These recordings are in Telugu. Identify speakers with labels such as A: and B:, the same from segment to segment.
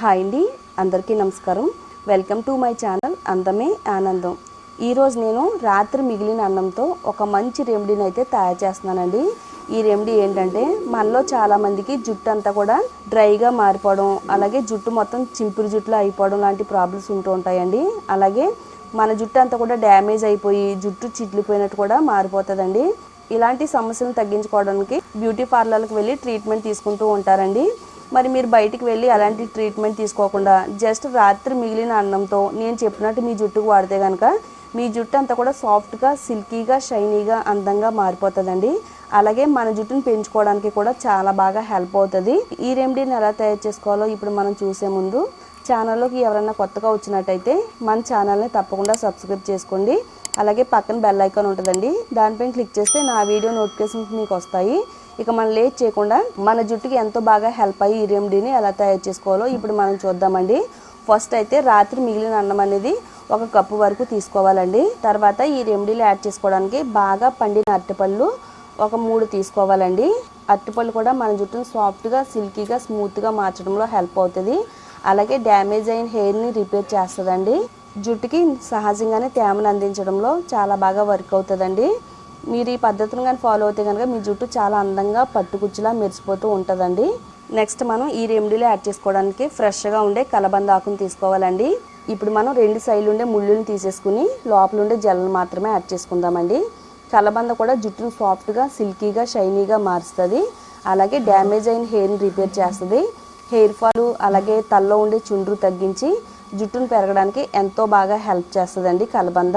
A: హాయ్ అండి అందరికీ నమస్కారం. వెల్కమ్ టు మై ఛానల్ అందమే ఆనందం. ఈరోజు నేను రాత్రి మిగిలిన అన్నంతో ఒక మంచి రెమెడీని అయితే తయారు చేస్తున్నానండి. ఈ రెమెడీ ఏంటంటే మనలో చాలామందికి జుట్టు అంతా కూడా డ్రైగా మారిపోవడం అలాగే జుట్టు మొత్తం చింపురు జుట్టులో అయిపోవడం లాంటి ప్రాబ్లమ్స్ ఉంటూ ఉంటాయండి. అలాగే మన జుట్టు అంతా కూడా డ్యామేజ్ అయిపోయి జుట్టు చిట్లిపోయినట్టు కూడా మారిపోతుందండి. ఇలాంటి సమస్యలను తగ్గించుకోవడానికి బ్యూటీ పార్లర్కి వెళ్ళి ట్రీట్మెంట్ తీసుకుంటూ ఉంటారండి. మరి మీరు బయటికి వెళ్ళి అలాంటి ట్రీట్మెంట్ తీసుకోకుండా జస్ట్ రాత్రి మిగిలిన అన్నంతో నేను చెప్పినట్టు మీ జుట్టుకు వాడితే కనుక మీ జుట్టు అంతా కూడా సాఫ్ట్గా సిల్కీగా షైనీగా అందంగా మారిపోతుందండి. అలాగే మన జుట్టును పెంచుకోవడానికి కూడా చాలా బాగా హెల్ప్ అవుతుంది. ఈ రెమెడీని ఎలా తయారు చేసుకోవాలో ఇప్పుడు మనం చూసే ముందు ఛానల్లోకి ఎవరైనా కొత్తగా వచ్చినట్టయితే మన ఛానల్ని తప్పకుండా సబ్స్క్రైబ్ చేసుకోండి. అలాగే పక్కన బెల్ ఐకాన్ ఉంటుందండి. దానిపైన క్లిక్ చేస్తే నా వీడియో నోటిఫికేషన్స్ మీకు వస్తాయి. ఇక మనం లేట్ చేయకుండా మన జుట్టుకి ఎంతో బాగా హెల్ప్ అయ్యి ఈ రెమెడీని ఎలా తయారు చేసుకోవాలో ఇప్పుడు మనం చూద్దామండి. ఫస్ట్ అయితే రాత్రి మిగిలిన అన్నం అనేది ఒక కప్పు వరకు తీసుకోవాలండి. తర్వాత ఈ రెమెడీలు యాడ్ చేసుకోవడానికి బాగా పండిన అరటిపళ్ళు ఒక మూడు తీసుకోవాలండి. అరటిపళ్ళు కూడా మన జుట్టును సాఫ్ట్గా సిల్కీగా స్మూత్గా మార్చడంలో హెల్ప్ అవుతుంది. అలాగే డ్యామేజ్ అయిన హెయిర్ని రిపేర్ చేస్తుందండి. జుట్టుకి సహజంగానే తేమను అందించడంలో చాలా బాగా వర్క్ అవుతుందండి. మీరు ఈ పద్ధతిని కానీ ఫాలో అయితే కనుక మీ జుట్టు చాలా అందంగా పట్టుకుచ్చులా మెరిసిపోతూ ఉంటుందండి. నెక్స్ట్ మనం ఈ రెమెడీలో యాడ్ చేసుకోవడానికి ఫ్రెష్గా ఉండే కలబంద ఆకును తీసుకోవాలండి. ఇప్పుడు మనం రెండు సైడ్లు ఉండే ముళ్ళుని తీసేసుకుని లోపల ఉండే జల్లను మాత్రమే యాడ్ చేసుకుందామండి. కలబంద కూడా జుట్టును సాఫ్ట్గా సిల్కీగా షైనీగా మారుస్తుంది. అలాగే డ్యామేజ్ అయిన హెయిర్ని రిపేర్ చేస్తుంది. హెయిర్ ఫాల్ అలాగే తల్లో ఉండే చుండ్రు తగ్గించి జుట్టును పెరగడానికి ఎంతో బాగా హెల్ప్ చేస్తుందండి కలబంద.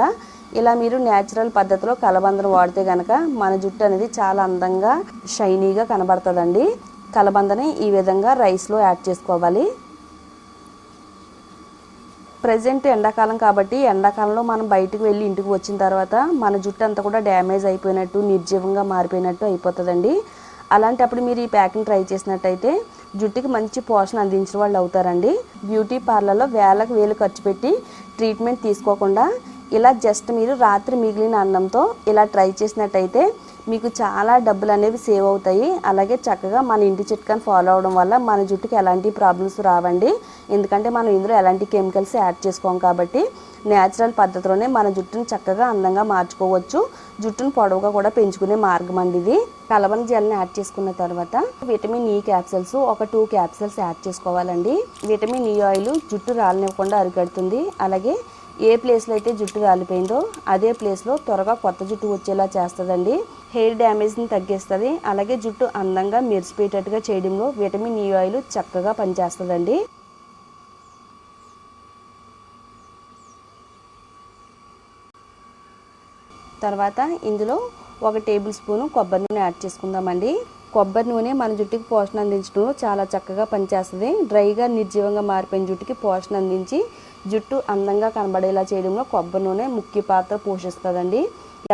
A: ఇలా మీరు న్యాచురల్ పద్ధతిలో కలబందను వాడితే కనుక మన జుట్టు అనేది చాలా అందంగా షైనీగా కనబడుతుందండి. కలబందని ఈ విధంగా రైస్లో యాడ్ చేసుకోవాలి. ప్రజెంట్ ఎండాకాలం కాబట్టి ఎండాకాలంలో మనం బయటకు వెళ్ళి ఇంటికి వచ్చిన తర్వాత మన జుట్టు అంతా కూడా డ్యామేజ్ అయిపోయినట్టు నిర్జీవంగా మారిపోయినట్టు అయిపోతుందండి. అలాంటప్పుడు మీరు ఈ ప్యాకింగ్ ట్రై చేసినట్టయితే జుట్టుకి మంచి పోషణ అందించిన వాళ్ళు అవుతారండి. బ్యూటీ పార్లర్లో వేలకు వేలు ఖర్చు పెట్టి ట్రీట్మెంట్ తీసుకోకుండా ఇలా జస్ట్ మీరు రాత్రి మిగిలిన అన్నంతో ఇలా ట్రై చేసినట్టయితే మీకు చాలా డబ్బులు అనేవి సేవ్ అవుతాయి. అలాగే చక్కగా మన ఇంటి చిట్కాని ఫాలో అవడం వల్ల మన జుట్టుకి ఎలాంటి ప్రాబ్లమ్స్ రావండి. ఎందుకంటే మనం ఇందులో ఎలాంటి కెమికల్స్ యాడ్ చేసుకోం కాబట్టి న్యాచురల్ పద్ధతిలోనే మన జుట్టుని చక్కగా అందంగా మార్చుకోవచ్చు. జుట్టును పొడవుగా కూడా పెంచుకునే మార్గం అండి ఇది. కలవని జెల్ని యాడ్ చేసుకున్న తర్వాత విటమిన్ ఈ క్యాప్సిల్స్ ఒక టూ క్యాప్సిల్స్ యాడ్ చేసుకోవాలండి. విటమిన్ ఈ ఆయిల్ జుట్టు రాలనివ్వకుండా అరికడుతుంది. అలాగే ఏ ప్లేస్లో అయితే జుట్టు రాలిపోయిందో అదే ప్లేస్లో త్వరగా కొత్త జుట్టు వచ్చేలా చేస్తుందండి. హెయిర్ డ్యామేజ్ని తగ్గిస్తుంది. అలాగే జుట్టు అందంగా మెరిసిపోయేటట్టుగా చేయడంలో విటమిన్ ఈ ఆయిల్ చక్కగా పనిచేస్తుందండి. తర్వాత ఇందులో ఒక టేబుల్ స్పూను కొబ్బరి నూనె యాడ్ చేసుకుందామండి. కొబ్బరి నూనె మన జుట్టుకి పోషణ అందించడంలో చాలా చక్కగా పనిచేస్తుంది. డ్రైగా నిర్జీవంగా మారిపోయిన జుట్టుకి పోషణ అందించి జుట్టు అందంగా కనబడేలా చేయడంలో కొబ్బరి నూనె ముఖ్య పాత్ర పోషిస్తుందండి.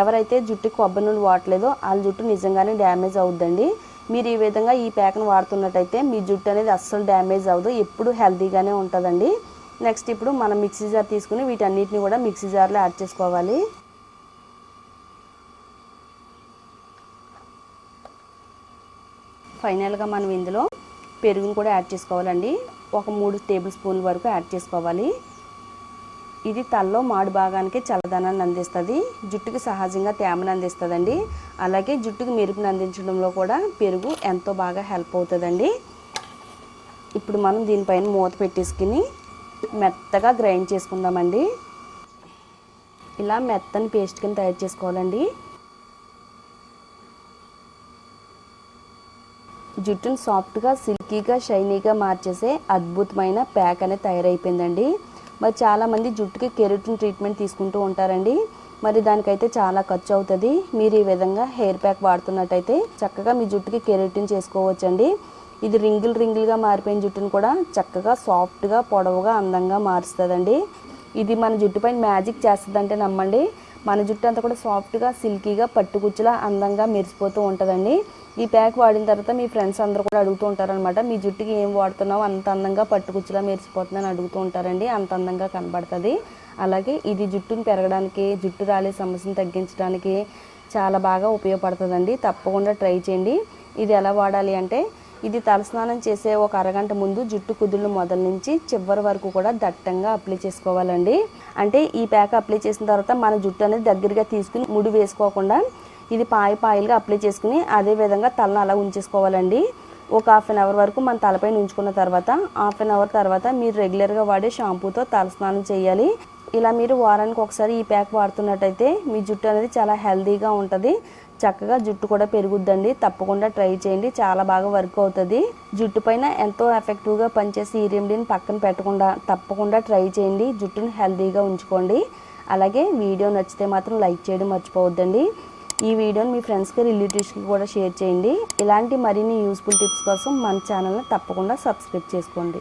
A: ఎవరైతే జుట్టుకి కొబ్బరి నూనె వాడలేదో వాళ్ళ జుట్టు నిజంగానే డ్యామేజ్ అవుద్దండి. మీరు ఈ విధంగా ఈ ప్యాక్ను వాడుతున్నట్టయితే మీ జుట్టు అనేది అస్సలు డ్యామేజ్ అవ్వదు ఎప్పుడు హెల్తీగానే ఉంటుందండి. నెక్స్ట్ ఇప్పుడు మనం మిక్సీ జార్ తీసుకుని వీటన్నిటిని కూడా మిక్సీ జార్లో యాడ్ చేసుకోవాలి. ఫైనల్గా మనం ఇందులో పెరుగును కూడా యాడ్ చేసుకోవాలండి. ఒక మూడు టేబుల్ స్పూన్ల వరకు యాడ్ చేసుకోవాలి. ఇది తల్లో మాడు భాగానికి చల్లదనాన్ని అందిస్తుంది. జుట్టుకి సహజంగా తేమను అందిస్తుందండి. అలాగే జుట్టుకి మెరుపుని అందించడంలో కూడా పెరుగు ఎంతో బాగా హెల్ప్ అవుతుందండి. ఇప్పుడు మనం దీనిపైన మూత పెట్టేసుకుని మెత్తగా గ్రైండ్ చేసుకుందామండి. ఇలా మెత్తని పేస్ట్ కింద తయారు చేసుకోవాలండి. జుట్టును సాఫ్ట్గా సిల్కీగా షైనీగా మార్చేసే అద్భుతమైన ప్యాక్ అనేది తయారైపోయిందండి. మరి చాలామంది జుట్టుకి కెరటిన్ ట్రీట్మెంట్ తీసుకుంటూ ఉంటారండి. మరి దానికైతే చాలా ఖర్చు అవుతుంది మీరు ఈ విధంగా హెయిర్ ప్యాక్ వాడుతున్నట్టయితే చక్కగా మీ జుట్టుకి కెరటిన్ చేసుకోవచ్చండి. ఇది రింగిల్ రింగిల్గా మారిపోయిన జుట్టును కూడా చక్కగా సాఫ్ట్గా పొడవుగా అందంగా మారుస్తుందండి. ఇది మన జుట్టుపైన మ్యాజిక్ చేస్తుందంటే నమ్మండి. మన జుట్టు అంతా కూడా సాఫ్ట్గా సిల్కీగా పట్టుకుచ్చులా అందంగా మెరిసిపోతూ ఉంటుందండి. ఈ ప్యాక్ వాడిన తర్వాత మీ ఫ్రెండ్స్ అందరూ కూడా అడుగుతూ ఉంటారనమాట మీ జుట్టుకి ఏం వాడుతున్నావు? అంత అందంగా పట్టుకుచ్చులా మెరిసిపోతుందని అడుగుతూ ఉంటారండి అంత అందంగా కనబడుతుంది. అలాగే ఇది జుట్టును పెరగడానికి జుట్టు రాలే సమస్యను తగ్గించడానికి చాలా బాగా ఉపయోగపడుతుందండి. తప్పకుండా ట్రై చేయండి. ఇది ఎలా వాడాలి అంటే ఇది తలస్నానం చేసే ఒక అరగంట ముందు జుట్టు కుదుళ్ళు మొదలు నుంచి చివరి వరకు కూడా దట్టంగా అప్లై చేసుకోవాలండి. అంటే ఈ ప్యాక్ అప్లై చేసిన తర్వాత మన జుట్టు అనేది దగ్గరగా తీసుకుని ముడి వేసుకోకుండా ఇది పాయ పాయిలుగా అప్లై చేసుకుని అదే విధంగా తలను అలా ఉంచేసుకోవాలండి. ఒక హాఫ్ అన్ అవర్ వరకు మన తలపైన ఉంచుకున్న తర్వాత హాఫ్ అన్ అవర్ తర్వాత మీరు రెగ్యులర్గా వాడే షాంపూతో తలస్నానం చేయాలి. ఇలా మీరు వారానికి ఒకసారి ఈ ప్యాక్ వాడుతున్నట్టయితే మీ జుట్టు అనేది చాలా హెల్దీగా ఉంటుంది. చక్కగా జుట్టు కూడా పెరుగుద్దండి. తప్పకుండా ట్రై చేయండి. చాలా బాగా వర్క్ అవుతుంది. జుట్టు పైన ఎంతో ఎఫెక్టివ్గా పనిచేసి ఈ రెమెడీని పక్కన పెట్టకుండా తప్పకుండా ట్రై చేయండి. జుట్టును హెల్తీగా ఉంచుకోండి. అలాగే వీడియో నచ్చితే మాత్రం లైక్ చేయడం మర్చిపోవద్దండి. ఈ వీడియోని మీ ఫ్రెండ్స్కి రిలేటివ్స్కి కూడా షేర్ చేయండి. ఇలాంటి మరిన్ని యూస్ఫుల్ టిప్స్ కోసం మన ఛానల్ని తప్పకుండా సబ్స్క్రైబ్ చేసుకోండి.